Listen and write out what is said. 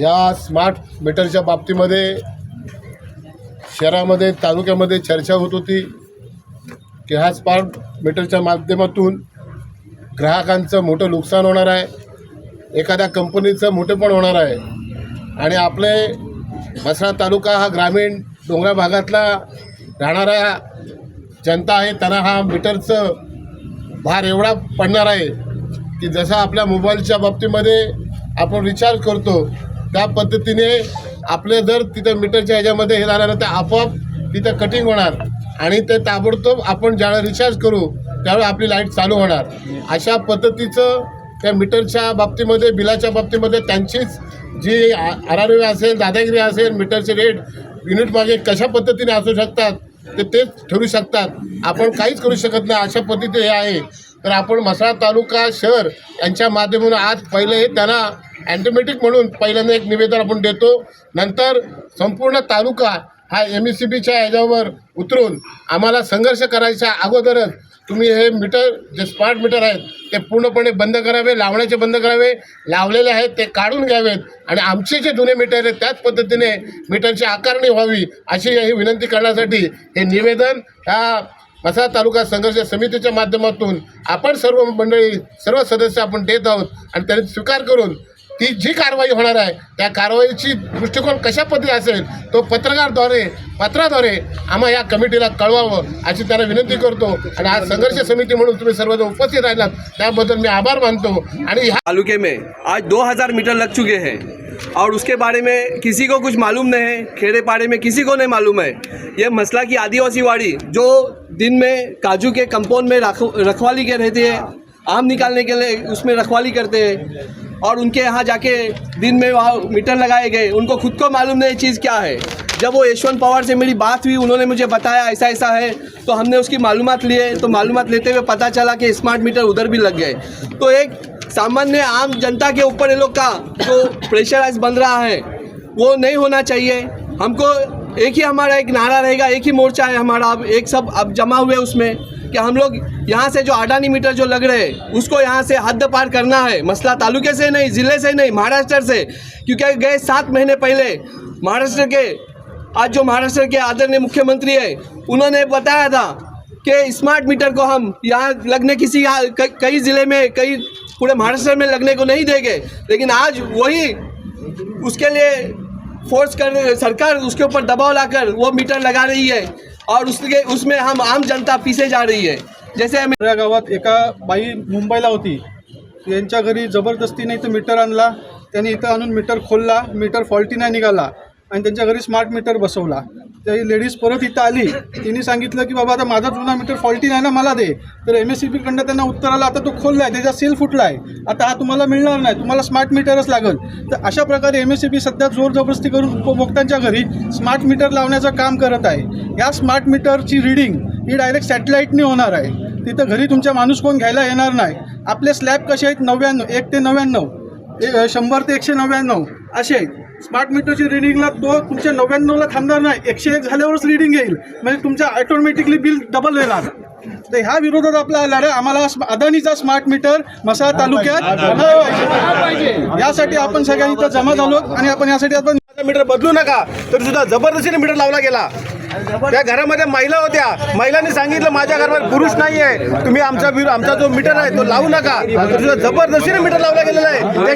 या स्मार्ट मीटरच्या बाबतीमध्ये शहरामध्ये तालुक्यामध्ये चर्चा होत होती की ह्या स्मार्ट मीटरच्या माध्यमातून ग्राहकांचं मोठं नुकसान होणार आहे एखाद्या कंपनीचं मोठं पण होणार आहे. आणि आपले मसरा तालुका हा ग्रामीण डोंगरा भागातला राहणारा जनता आहे त्यांना हा मीटरचं भार एवढा पडणार आहे की जसं आपल्या मोबाईलच्या बाबतीमध्ये आपण रिचार्ज करतो त्या पद्धतीने आपले जर तिथं मीटरच्या ह्याच्यामध्ये हे झालं ना तर आपोआप तिथं कटिंग होणार. आणि ते ताबडतोब आपण ज्यावेळेला रिचार्ज करू त्यावेळी आपली लाइट चालू होणार. अशा पद्धतीचं त्या मीटरच्या बाबतीमध्ये बिलाच्या बाबतीमध्ये त्यांचीच जी आरारवी असेल दादागिरी असेल मीटरचे रेट युनिट मागे कशा पद्धतीने असू शकतात ते तेच ठरू शकतात. आपण काहीच करू शकत नाही अशा पद्धती हे आहे. तर आपण मसाळा तालुका शहर यांच्या माध्यमातून आज पहिले त्यांना अँटोमॅटिक म्हणून पहिल्यांदा एक निवेदन आपण देतो. नंतर संपूर्ण तालुका हा एम एस सी बीच्या ह्याच्यावर उतरून आम्हाला संघर्ष करायच्या अगोदरच तुम्ही हे मीटर जे स्मार्ट मीटर आहेत ते पूर्णपणे बंद करावे लावण्याचे बंद करावे. लावलेले आहेत ते काढून घ्यावेत. आणि आमचे जे जुने मीटर आहेत त्याच पद्धतीने मीटरची आकारणी व्हावी अशी ही विनंती करण्यासाठी हे निवेदन ह्या मसा तालुका संघर्ष समितीच्या माध्यमातून आपण सर्व मंडळी सर्व सदस्य आपण देत आहोत आणि त्यांनी स्वीकार करून ती जी कारवाई होणार आहे त्या कारवाईची दृष्टिकोन कशा पद्धती असेल तो पत्रकारद्वारे पत्राद्वारे आम्हा या कमिटीला कळवावं अशी त्यांना विनंती करतो. आणि आज संघर्ष समिती म्हणून तुम्ही सर्वजण उपस्थित राहिलात त्याबद्दल मी आभार मानतो. आणि ह्या तालुके में आज 2000 मीटर लग चुके हैं। और उसके बारे में किसी को कुछ मालूम नहीं है खेड़े पाड़े में किसी को नहीं मालूम है। ये मसला की आदिवासी वाड़ी जो दिन में काजू के कंपाउंड में रख रखवाली के रहती है आम निकालने के लिए उसमें रखवाली करते हैं। और उनके यहाँ जाके दिन में वहाँ मीटर लगाए गए। उनको खुद को मालूम नहीं चीज़ क्या है। जब वो यशवंत पवार से मेरी बात हुई, उन्होंने मुझे बताया ऐसा ऐसा है तो हमने उसकी मालूमात लिए तो मालूम लेते हुए पता चला कि स्मार्ट मीटर उधर भी लग गए। तो एक सामान्य आम जनता के ऊपर ये लोग का जो प्रेशराइज बन रहा है, वो नहीं होना चाहिए। हमको एक ही हमारा एक नारा रहेगा, एक ही मोर्चा है हमारा, अब एक सब, अब जमा हुए उसमें। कि हम लोग यहाँ से जो अडानी मीटर जो लग रहे हैं, उसको यहाँ से हद पार करना है। मसला तालुके से नहीं, ज़िले से नहीं, महाराष्ट्र से। क्योंकि गए सात महीने पहले, महाराष्ट्र के, आज जो महाराष्ट्र के आदरणीय मुख्यमंत्री है, उन्होंने बताया था कि स्मार्ट मीटर को हम यहाँ लगने किसी कई ज़िले में, कई पूरे महाराष्ट्र में लगने को नहीं देंगे। लेकिन आज वही उसके लिए फोर्स कर सरकार उसके ऊपर दबाव लाकर वो मीटर लगा रही है। और उसके उसमें हम आम जनता पीसे जा रही है। जैसे आम्ही गावात एका बाई मुंबईला होती. यांच्या घरी जबरदस्तीने इथं मीटर आणला. त्यांनी इथं आणून मीटर खोलला. मीटर फॉल्टी नाही निघाला. आणि त्यांच्या घरी स्मार्ट मीटर बसवला. ती लेडीज परत इथं आली तिने सांगितलं की बाबा आता माझा जुना मीटर फॉल्टी नाही ना मला दे. तर एम एस सी बीकडनं त्यांना उत्तर आलं आता तो खोलला आहे त्याचा सेल फुटला आहे आता हा तुम्हाला मिळणार नाही तुम्हाला स्मार्ट मीटरच लागल. तर अशा प्रकारे एम एस सी बी सध्या जोर जबरदस्ती करून उपभोक्त्यांच्या घरी स्मार्ट मीटर लावण्याचं काम करत आहे. या स्मार्ट मीटरची रिडिंग ही डायरेक्ट सॅटेलाईटनी होणार आहे. तिथं घरी तुमच्या माणूस कोण घ्यायला येणार नाही. आपले स्लॅब कसे आहेत? नव्याण्णव एक ते नव्याण्णव शंभर ते एकशे नव्याण्णव असे आहेत. स्मार्ट मीटरची रिडिंगला तो तुमच्या नव्याण्णवला थांबणार नाही. एकशे एक झाल्यावरच रिडिंग येईल. म्हणजे तुमच्या ऑटोमॅटिकली बिल डबल येणार. तर ह्या विरोधात आपला लढा आम्हाला अदानीचा स्मार्ट मीटर मसाळा तालुक्यात यासाठी आपण सगळ्यांनी इथं जमा झालो आणि आपण यासाठी आपण मीटर बदलू नका. तर सुद्धा जबरदस्तीने मीटर लावला गेला. त्या घरामध्ये महिला होत्या. महिलांनी सांगितलं माझ्या घरामध्ये पुरुष नाही आहे तुम्ही आमचा आमचा जो मीटर आहे तो लावू नका. तर सुद्धा जबरदस्तीने मीटर लावला गेलेला आहे.